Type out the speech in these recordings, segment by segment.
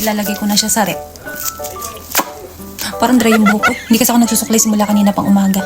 ilalagay ko na siya sa rep. Parang dry yung buhok ko. Hindi kasi ako nagsusuklay simula kanina pang umaga.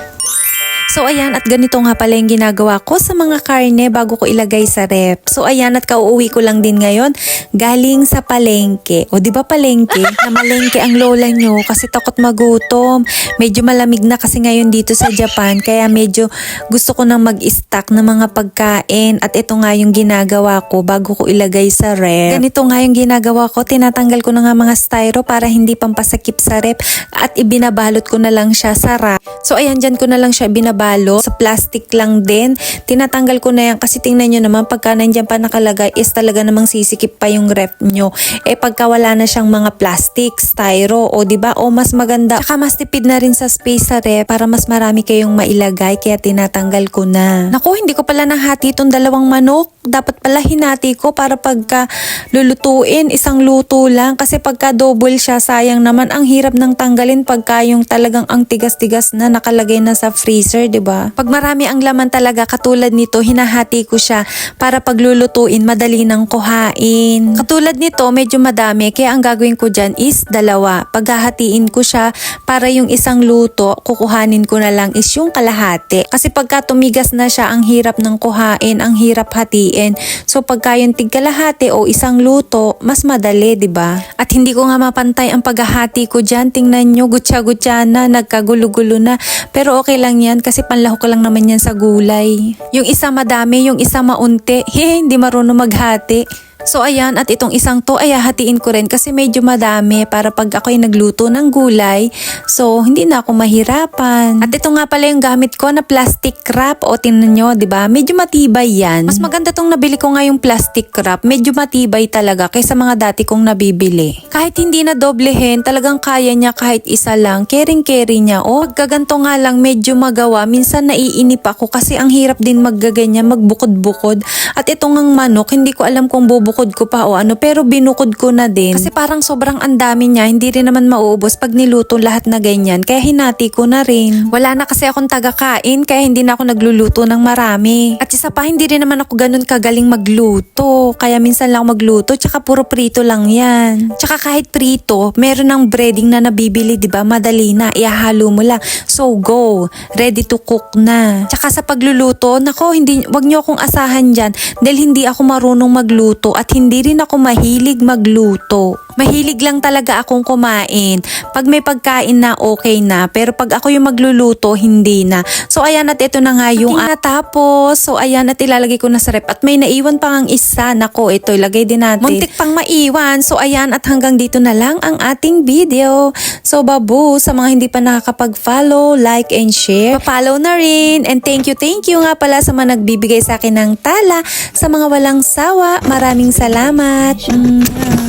So ayan, at ganito nga pala yung ginagawa ko sa mga karne bago ko ilagay sa rep. So ayan, at kauuwi ko lang din ngayon galing sa palengke. O di ba palengke? na malengke ang lola nyo kasi takot magutom. Medyo malamig na kasi ngayon dito sa Japan kaya medyo gusto ko nang mag-stock ng mga pagkain at ito nga yung ginagawa ko bago ko ilagay sa rep. Ganito nga yung ginagawa ko, tinatanggal ko na nga mga styro para hindi pampasakip sa rep at ibinabalot ko na lang siya sa rack. So ayan, dyan ko na lang siya binabalo. Sa plastic lang din. Tinatanggal ko na yan kasi tingnan nyo naman pagka nandyan pa nakalagay is talaga namang sisikip pa yung rep nyo. Eh pagka wala na siyang mga plastic, styro, o ba O mas maganda. Tsaka mas tipid na rin sa space sa rep para mas marami kayong mailagay kaya tinatanggal ko na. Naku, hindi ko pala nahati itong dalawang manok. Dapat pala hinati ko para pagka lulutuin, isang luto lang. Kasi pagka double siya, sayang naman. Ang hirap ng tanggalin pagka yung talagang ang tigas-tigas na nakalagay na sa freezer, 'di ba? Pag marami ang laman talaga, katulad nito, hinahati ko siya para paglulutuin, madali nang kuhain. Katulad nito, medyo madami, kaya ang gagawin ko dyan is dalawa. Paghahatiin ko siya para yung isang luto, kukuhanin ko na lang is yung kalahati. Kasi pagka tumigas na siya, ang hirap ng kuhain, ang hirap hatiin. So pagka yung tigkalahati o isang luto, mas madali, 'di ba? At hindi ko nga mapantay ang paghahati ko dyan. Tingnan nyo, gutya-gutya na, nagkagulo-gulo na. Pero okay lang yan kasi panlahok ko lang naman yan sa gulay. Yung isa madami, yung isa maunti. Hehe, hindi marunong maghati. So ayan, at itong isang to ay hahatiin ko rin kasi medyo madami para pag ako ay nagluto ng gulay, so hindi na ako mahirapan. At ito nga pala yung gamit ko na plastic wrap o tinan nyo, ba? Medyo matibay yan. Mas maganda tong nabili ko nga yung plastic wrap, medyo matibay talaga kaysa mga dati kong nabibili. Kahit hindi na doblehin, talagang kaya niya kahit isa lang, caring-carry niya. O, pagkaganto nga lang medyo magawa, minsan naiinip ako kasi ang hirap din maggaganyan, magbukod-bukod. At itong ang manok, hindi ko alam kung bubukod ko pa o ano, pero binukod ko na din. Kasi parang sobrang andami niya, hindi rin naman mauubos pag niluto lahat na ganyan. Kaya hinati ko na rin. Wala na kasi akong taga-kain, kaya hindi na ako nagluluto ng marami. At isa pa, hindi rin naman ako ganun kagaling magluto. Kaya minsan lang magluto, tsaka puro prito lang yan. Tsaka kahit prito, meron ng breading na nabibili, di ba? Madali na, ihahalo mo lang. So go, ready to cook na. Tsaka sa pagluluto, nako, hindi, wag niyo akong asahan dyan dahil hindi ako marunong magluto at hindi rin ako mahilig magluto. Mahilig lang talaga akong kumain. Pag may pagkain na, okay na. Pero pag ako yung magluluto, hindi na. So ayan at ito na nga yung ating natapos. So ayan at ilalagay ko na sa rep. At may naiwan pa ang isa. Nako, ito ilagay din natin. Muntik pang maiwan. So ayan at hanggang dito na lang ang ating video. So babu, sa mga hindi pa nakakapag-follow, like and share, follow na rin. And thank you, thank you nga pala sa mga nagbibigay sa akin ng tala. Sa mga walang sawa, maraming salamat. Mm.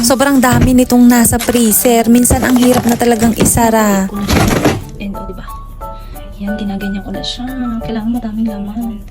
Sobrang dami nitong nasa freezer. Minsan ang hirap na talagang isara. And oh, diba? Yan, ginaganyan ko na siya. Kailangan madaming laman.